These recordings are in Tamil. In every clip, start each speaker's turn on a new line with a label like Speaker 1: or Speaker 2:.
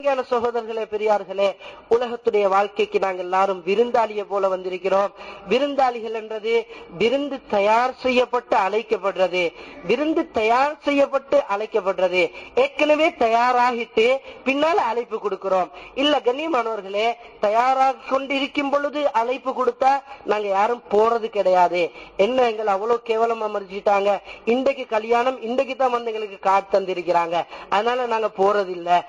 Speaker 1: அன்பான சகோதரர்களே பெரியார்களே உலகத்துடைய வாழ்க்கைக்கு நாங்கள் எல்லாரும் விருந்தாளிய போல வந்திருக்கிறோம். விருந்தாளிகள் என்றது விருந்து தயார் செய்யப்பட்டு அழைக்கப்படுறது. விருந்து தயார் செய்யப்பட்டு அழைக்கப்படுறது. ஏற்கனவே தயாராகிட்டு பின்னால் அழைப்பு கொடுக்கிறோம். இல்ல கண்ணியமானவர்களே தயாராக கொண்டிருக்கும் பொழுது அழைப்பு கொடுத்தா நாங்க யாரும் போறது கிடையாது. என்ன எங்களை அவ்வளவு கேவலமா மறிச்சிட்டாங்க இன்றைக்கு கல்யாணம் இன்றைக்கு தான் வந்து எங்களுக்கு காட்டு தந்திருக்கிறாங்க. அதனால நாங்க போறது இல்ல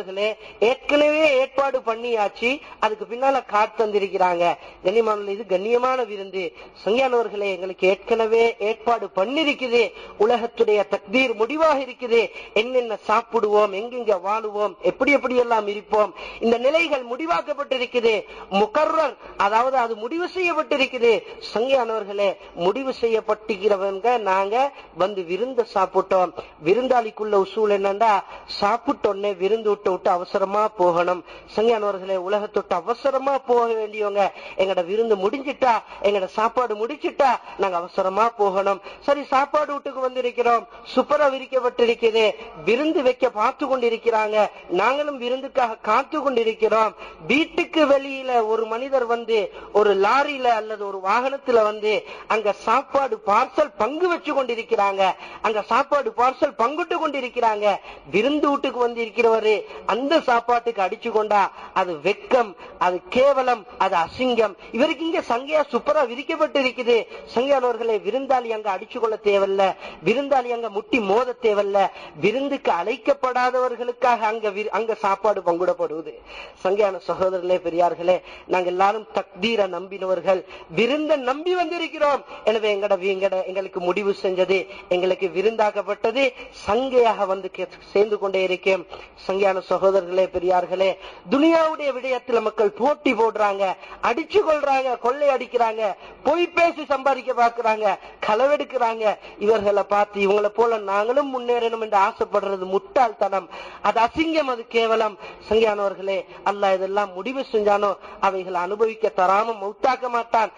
Speaker 1: கண்ணியமானவர்களே ஏற்கனவே ஏற்பாடு பண்ணியாச்சு. அதுக்கு பின்னால காட்டு தந்திருக்கிறாங்க. கண்ணியமானவர்கள் இது கண்ணியமான விருந்து. சங்கியானவர்களே எங்களுக்கு ஏற்கனவே ஏற்பாடு பண்ணிருக்குது. உலகத்துடைய தக்தீர் முடிவாக இருக்குது. என்னென்ன சாப்பிடுவோம் எங்கெங்க வாழுவோம் எப்படி எப்படி எல்லாம் இருப்போம் இந்த நிலைகள் முடிவாக்கப்பட்டிருக்குது. முகர்வர் அதாவது அது முடிவு செய்யப்பட்டிருக்குது. சங்கியானவர்களே முடிவு செய்யப்பட்டிருக்கிறவங்க நாங்க வந்து விருந்த சாப்பிட்டோம். விருந்தாளிக்குள்ள உசூல் என்னன்னா சாப்பிட்டோன்னே விருந்து விட்டோம் உலகத்தை விட்டு அவசரமா போகணும். சங்கியானவர்களே விட்டு அவசரமா போக வேண்டியவங்க எங்கட விருந்து முடிஞ்சிட்டா எங்கட சாப்பாடு முடிச்சிட்டா நாங்க அவசரமா போகணும். சரி சாப்பாடு வீட்டுக்கு வந்திருக்கிறோம். சுப்பரா விரிக்கப்பட்டிருக்கிறது விருந்து வைக்க பார்த்து கொண்டிருக்கிறாங்க. நாங்களும் விருந்துக்காக காத்து கொண்டிருக்கிறோம். வீட்டுக்கு வெளியில ஒரு மனிதர் வந்து ஒரு லாரியில அல்லது ஒரு வாகனத்துல வந்து அங்க சாப்பாடு பார்சல் பங்கு வச்சு கொண்டிருக்கிறாங்க. அங்க சாப்பாடு பார்சல் பங்குட்டு கொண்டிருக்கிறாங்க. விருந்து வீட்டுக்கு வந்திருக்கிறவரு அந்த சாப்பாட்டுக்கு அடிச்சு கொண்டா அது வெக்கம் அது கேவலம் அது அசிங்கம். இவருக்கு இங்க சங்கையா சூப்பரா விரிக்கப்பட்டு இருக்குது சங்கையானவர்களை விருந்தாளி அங்க அடிச்சு கொள்ள தேவையில்ல. விருந்தாளி அங்க முட்டி மோத தேவையில்ல. விருந்துக்கு அழைக்கப்படாதவர்களுக்காக அங்க அங்க சாப்பாடு பங்குடப்படுவது. சங்கையான சகோதரர்களே பெரியார்களே நாங்க எல்லாரும் தக்தீர நம்பினவர்கள். விருந்த நம்பி வந்திருக்கிறோம். எனவே எங்கட எங்கட எங்களுக்கு முடிவு செஞ்சது எங்களுக்கு விருந்தாக்கப்பட்டது. சங்கையாக வந்து சேர்ந்து கொண்டே இருக்கேன். சங்கையான சகோதரர்களே பெரியார்களே துனியாவுடைய விடயத்தில் மக்கள் போட்டி போடுறாங்க அடிச்சு கொள்றாங்க கொள்ளை அடிக்கிறாங்க பொய் பேசி சம்பாதிக்க பாக்குறாங்க களவெடுக்கிறாங்க. இவர்களை பார்த்து இவங்களை போல நாங்களும் முன்னேறணும் என்று ஆசைப்படுறது முட்டாள்தனம். அது அசிங்கம் அது கேவலம். சங்கியானவர்களே அல்ல இதெல்லாம் முடிவு செஞ்சானோ அவைகளை அனுபவிக்க தராம மௌத்தாக்க மாட்டான்.